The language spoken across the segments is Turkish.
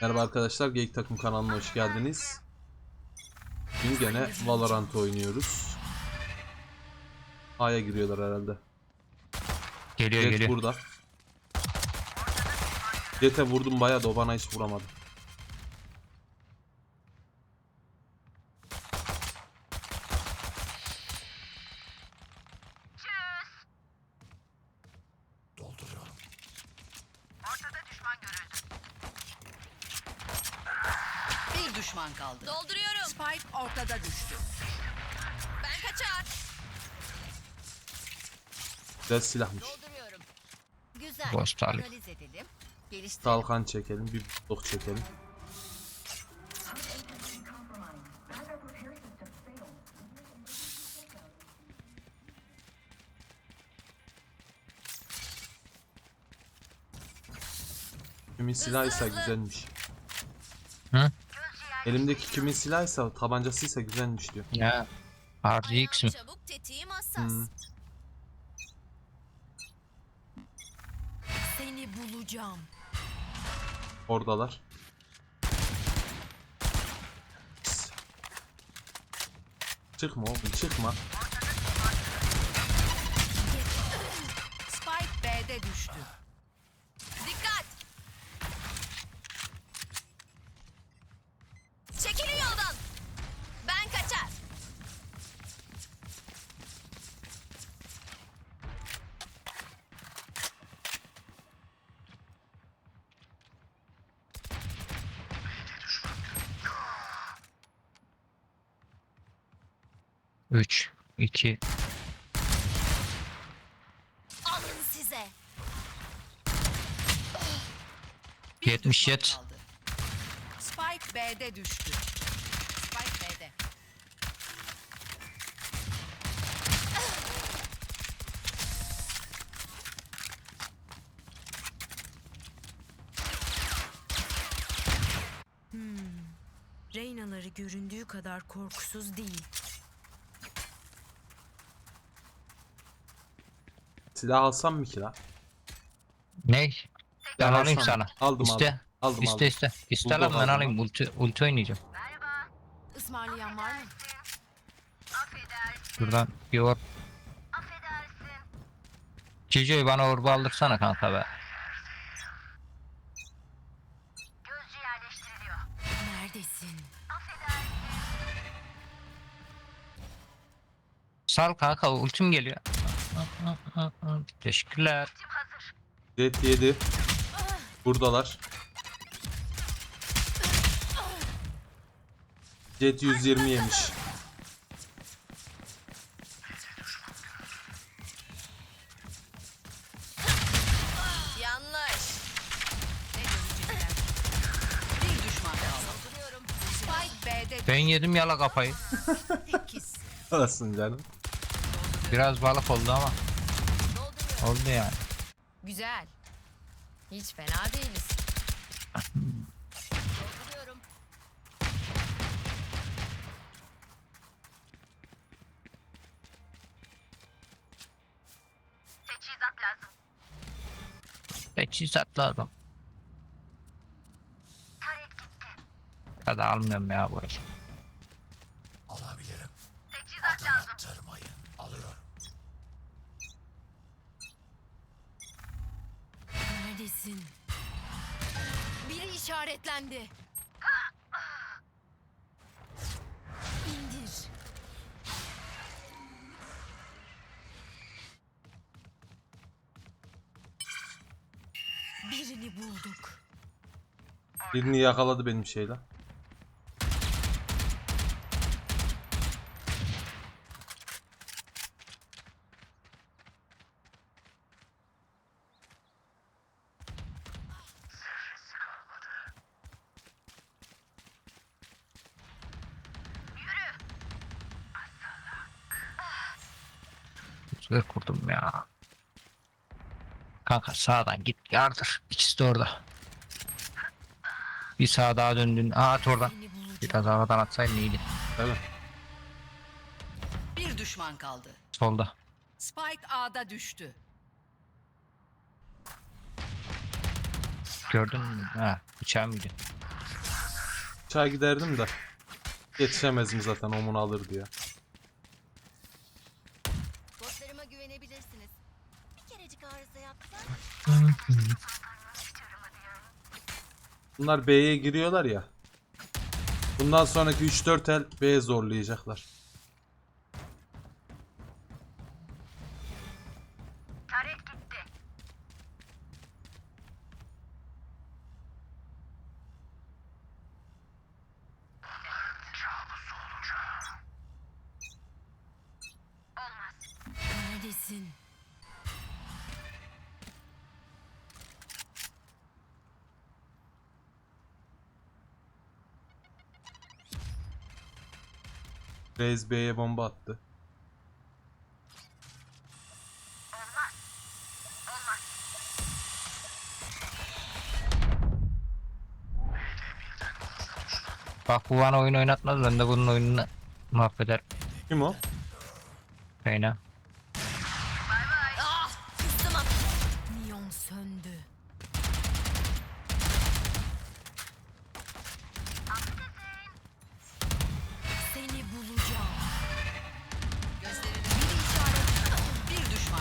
Merhaba arkadaşlar, Geyik Takım kanalına hoş geldiniz. Bugün gene Valorant oynuyoruz. A'ya giriyorlar herhalde. Geliyor Jet geliyor. burada. Jet'e vurdum bayağı da o bana hiç vuramadı. Bir düşman kaldı. Dolduruyorum. Spike ortada düştü. Ben kaçar. Güzel silahmış. Dolduruyorum. Güzel. Alayım. Analiz edelim. Geliştirelim. Kalkan çekelim, bir blok çekelim. Kimin silahıysa güzelmiş. Hı? Elimdeki kimin silahıysa tabancasıysa güzelmiş diyor. Ya. RGX mi? Çabuk tetiğim hassas. Hı. Seni bulacağım. Oradalar. Çıkma oğlum çıkma. Spike B'de düştü. 3, 2. Alın size. 77. Spike B'de düştü. Spike B'de. Hmm. Reynaları göründüğü kadar korkusuz değil. Silah alsam mı ki la? Ne? Ben alayım alsam. sana. Aldım, iste. aldım. Aldım, iste aldım. iste. İste lan ben aldım alayım. Ulti, ulti oynayacağım. Ismarlayan var mı? Şuradan bir or. Cico'yu bana orba aldırsana kanka be. Neredesin? Sal kanka ultim geliyor. Teşekkürler. Jet 7. Buradalar. Jet 120 yemiş. Yanlış. Ne görecekler? Bir düşman kaldı. Dolduruyorum. Spike B'de Ben yedim yala kafayı. Olasın canım. Biraz balık oldu ama. Oldu yani. Güzel. Hiç fena değiliz. Dolduruyorum. Teçhizatlı adam. Hadi almıyorum ya bu Neredesin? Biri işaretlendi. İndir. Birini bulduk. Birini yakaladı benim şeyle. Güzel kurdum ya. Kanka sağdan git yardır. İkisi de orada. Bir sağa daha döndün. Aa at oradan. Biraz havadan atsaydın iyiydi. Mi? Bir düşman kaldı. Solda. Spike A'da düştü. Gördün mü? Ha bıçağı mıydı? Bıçağa giderdim de. Yetişemezdim zaten omunu alırdı ya. Bunlar B'ye giriyorlar ya. Bundan sonraki 3-4 el B'ye zorlayacaklar. Neredesin? Reis B'ye bomba attı. Bak bu bana oyun oynatmaz ben de bunun oyununu mahveder. Kim o? Reyna.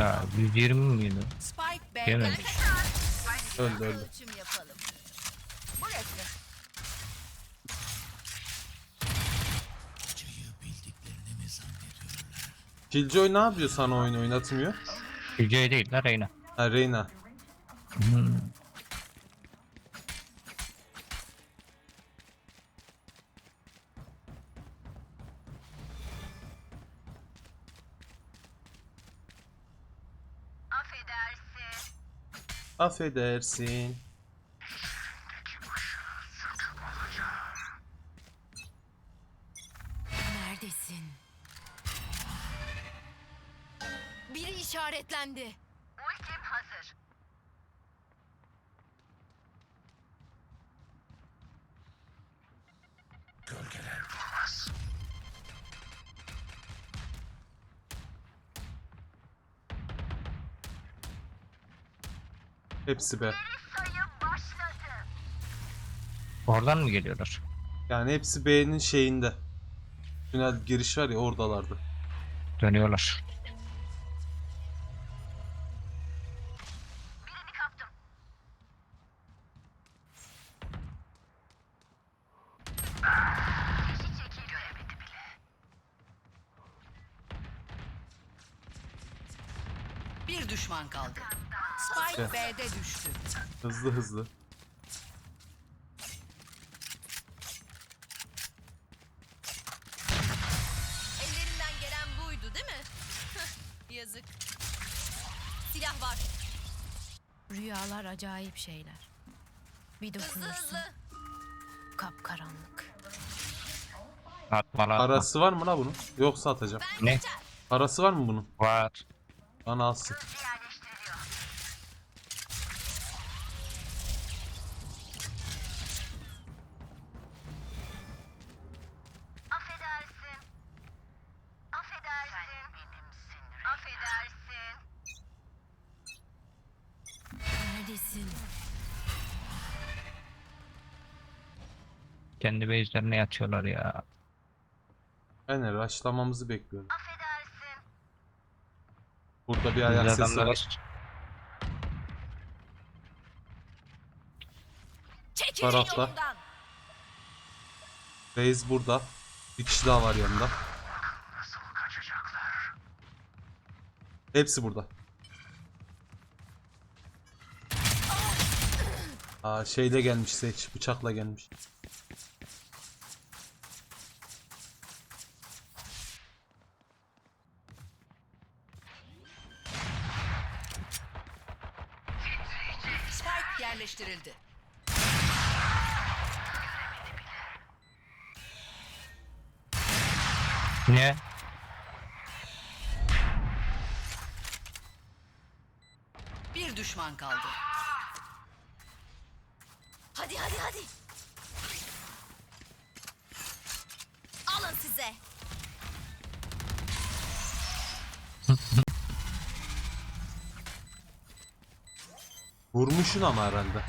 Ya kaldı. 120 miydi? Spike B'de Yememiş. düştü. Öldü öldü. Ölçüm yapalım. Burası. Killjoy ne yapıyor sana oyun oynatmıyor? Yüce değil la Reyna. Ha Reyna. Hmm. Affedersin. Neredesin? Hepsi B. Oradan mı geliyorlar? Yani hepsi B'nin şeyinde. Tünel giriş var ya oradalardı. Dönüyorlar. Bir düşman kaldı. Spike Evet. B'de düştü. Hızlı hızlı. Ellerinden gelen buydu değil mi? Yazık. Silah var. Rüyalar acayip şeyler. Bir Hızlı dokunursun. hızlı. Kapkaranlık. Atma lan. atma. Parası var mı la bunun? Yoksa atacağım. Ne? Parası var mı bunun? Var. Bana alsın. Kendi base'lerine yatıyorlar ya. Aynen rushlamamızı bekliyorum. Affedersin. Burada bir ayak sesi adamları- var. Çekilin Tarafta. yolundan. Reis burada. Bir kişi daha var yanında. Hepsi burada. Aa şeyle gelmiş seç bıçakla gelmiş. Yerleştirildi. Niye? Bir düşman kaldı. Hadi hadi hadi. Alın size. Vurmuşsun ama herhalde.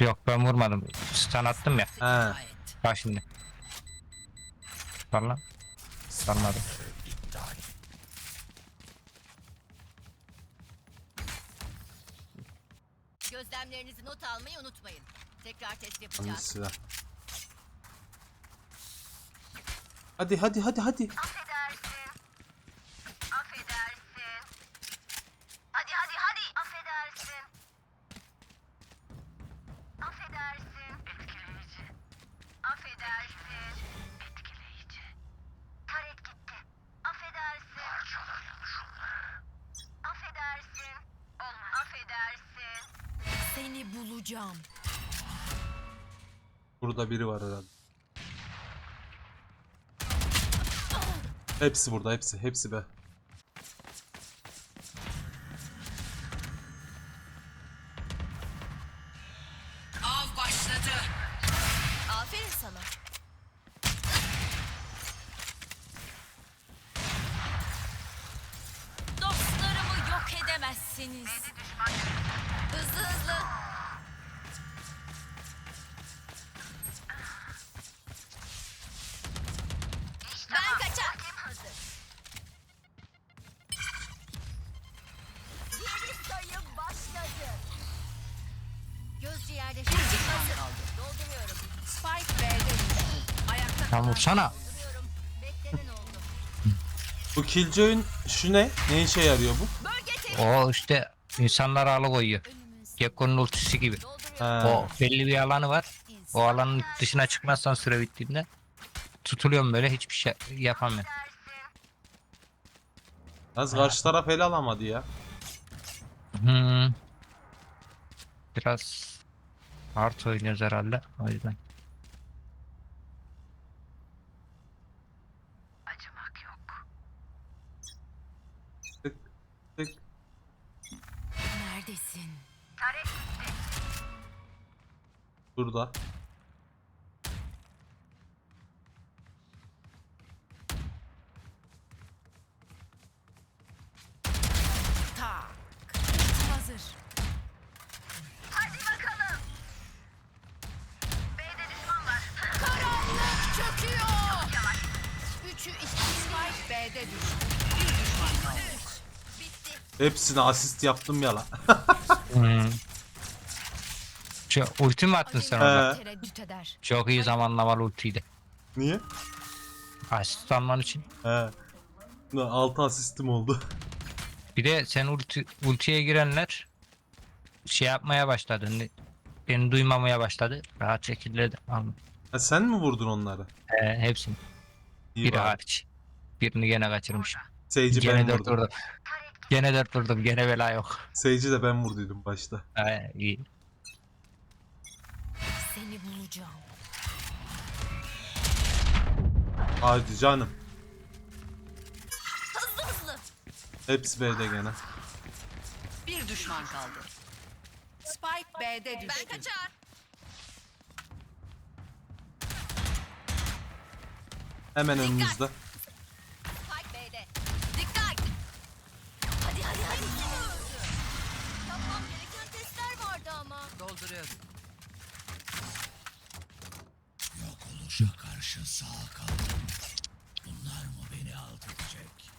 Yok ben vurmadım. Stun attım ya. He. Bak şimdi. Salla. Salladım. Gözlemlerinizi not almayı unutmayın. Tekrar test yapacağız. silah? Hadi hadi hadi hadi. Seni bulacağım. Burada biri var herhalde. Hepsi burada hepsi hepsi be. Vursana. Bu Killjoy'un şu ne? Ne işe yarıyor bu? O işte insanları alıkoyuyor. Gekko'nun ultisi gibi. Ha. O belli bir alanı var. O alanın dışına çıkmazsan süre bittiğinde tutuluyorum böyle hiçbir şey yapamıyorum. Az karşı taraf ele alamadı ya. Hmm. Biraz hard oynuyoruz herhalde. O yüzden. Burada. Tak. Hazır. Hadi bakalım. B'de düşman var. Çöküyor. Üçü iki. Spike B'de düştü. Bir düşman kaldı. Bitti. Hepsine asist yaptım ya la. Hmm. Şu ulti mi attın sen orada? He. Tereddüt eder. Çok iyi zamanlamalı ultiydi. Niye? Asist alman için. He. 6 asistim oldu. Bir de sen ulti, ultiye girenler şey yapmaya başladı. Ne- Beni duymamaya başladı. Rahat şekilde de aldım. Ha, sen mi vurdun onları? Ee, hepsini. İyi Biri bari. hariç. Birini gene kaçırmışım. Sage'i Gene dört vurdum. vurdum. Gene dört vurdum. Gene bela yok. Sage'i de ben vurduydum başta. Ee, iyi. Seni bulacağım. Hadi canım. Hızlı hızlı. Hepsi B'de gene. Bir düşman kaldı. Spike B'de düştü. Ben kaçar. Hemen önünüzde. Spike B'de. Dikkat. Hadi hadi hadi. Yapmam gereken testler vardı ama. Dolduruyorum. oluşa karşı sağ kaldım. Bunlar mı beni alt edecek?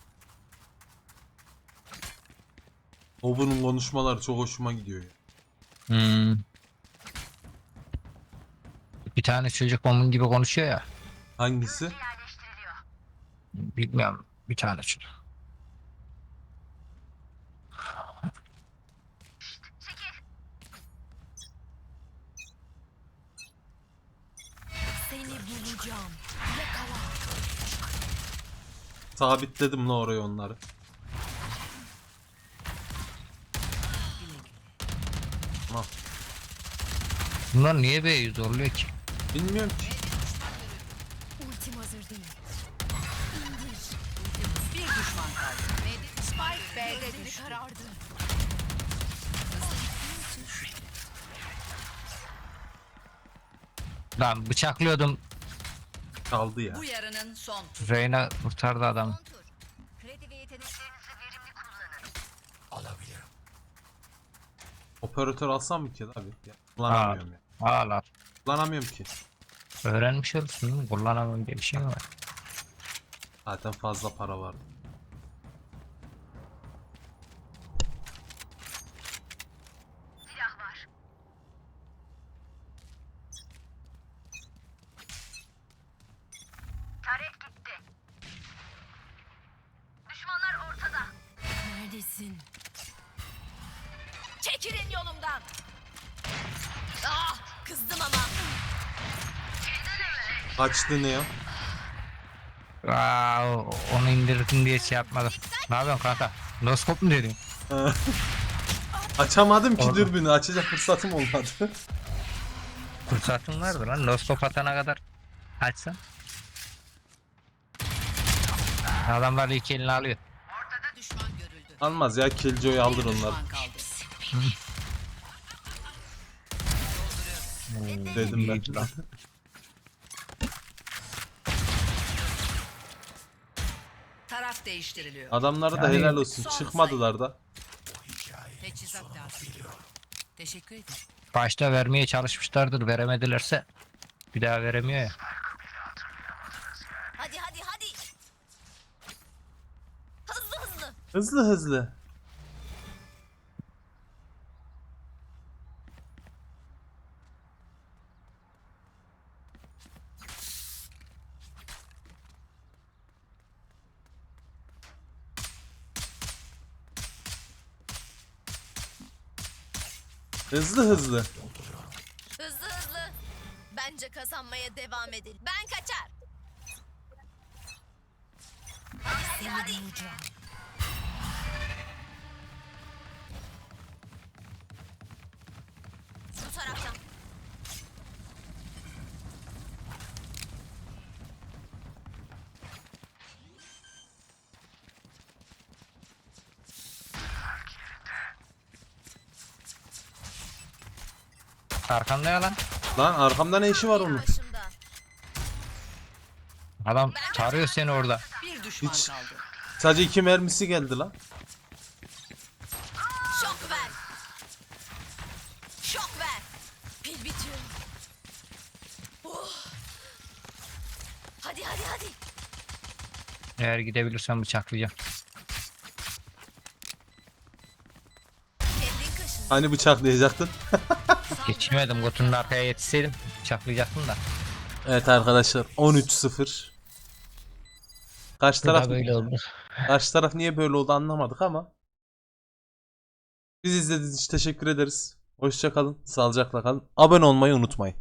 Obu'nun konuşmaları çok hoşuma gidiyor ya. Hmm. Bir tane çocuk onun gibi konuşuyor ya. Hangisi? Bilmiyorum. Bir tane çocuk. Sabitledim la oraya onları. Bunlar niye B'yi zorluyor ki? Bilmiyorum ki. Ultim hazır değil. Bir düşman kaldı. Spike B'de Gözleri düştü. karardı. Lan bıçaklıyordum. Kaldı ya. Bu yarının son Reyna kurtardı adamı. Son tur. Kredi ve yeteneklerinizi Verimli kullanın. Alabilirim. Operatör alsam mı ki abi? Ya, kullanamıyorum ya. Ağlar. Kullanamıyorum ki. Öğrenmiş olsun. Kullanamam diye bir şey mi var? Zaten fazla para var. Silah var. Taret gitti. Düşmanlar ortada. Neredesin? Çekilin yolumdan. Kızdım ama. Kaçtı ne ya? Aa, onu indirdin diye şey yapmadım. Ne yapıyorsun kanka? Noskop mu dedin? Açamadım ki Orada. dürbünü. Açacak fırsatım olmadı. Fırsatın vardı lan. Noskop atana kadar açsan. Adamlar iki elini alıyor. Düşman görüldü. Almaz ya Killjoy'u aldır onlar. Dedim ben. Lan. Taraf değiştiriliyor. Adamlara da Yani- helal olsun. Çıkmadılar da. Teçhizat lazım. Teşekkür ederim. Başta vermeye çalışmışlardır. Veremedilerse bir daha veremiyor ya. Hadi hadi hadi. Hızlı hızlı. Hızlı hızlı. Hızlı hızlı. Hızlı hızlı. Bence kazanmaya devam edin. Ben kaçar. Hadi hadi hadi. Arkanda ya lan. Lan arkamda ne işi var onun? Adam tarıyor seni orada. Bir düşman Hiç- kaldı. Sadece iki mermisi geldi lan. Şok ver. Şok ver. Pil bitiyor. Oh. Hadi hadi hadi. Eğer gidebilirsen bıçaklayacağım. Kendin kaşın. Hani bıçaklayacaktın? Geçemedim. Kutunun arkaya yetişseydim bıçaklayacaktım da. Evet arkadaşlar 13-0. Karşı taraf böyle oldu. karşı taraf niye böyle oldu anlamadık ama. Biz izlediğiniz için teşekkür ederiz. Hoşça kalın, sağlıcakla kalın. Abone olmayı unutmayın.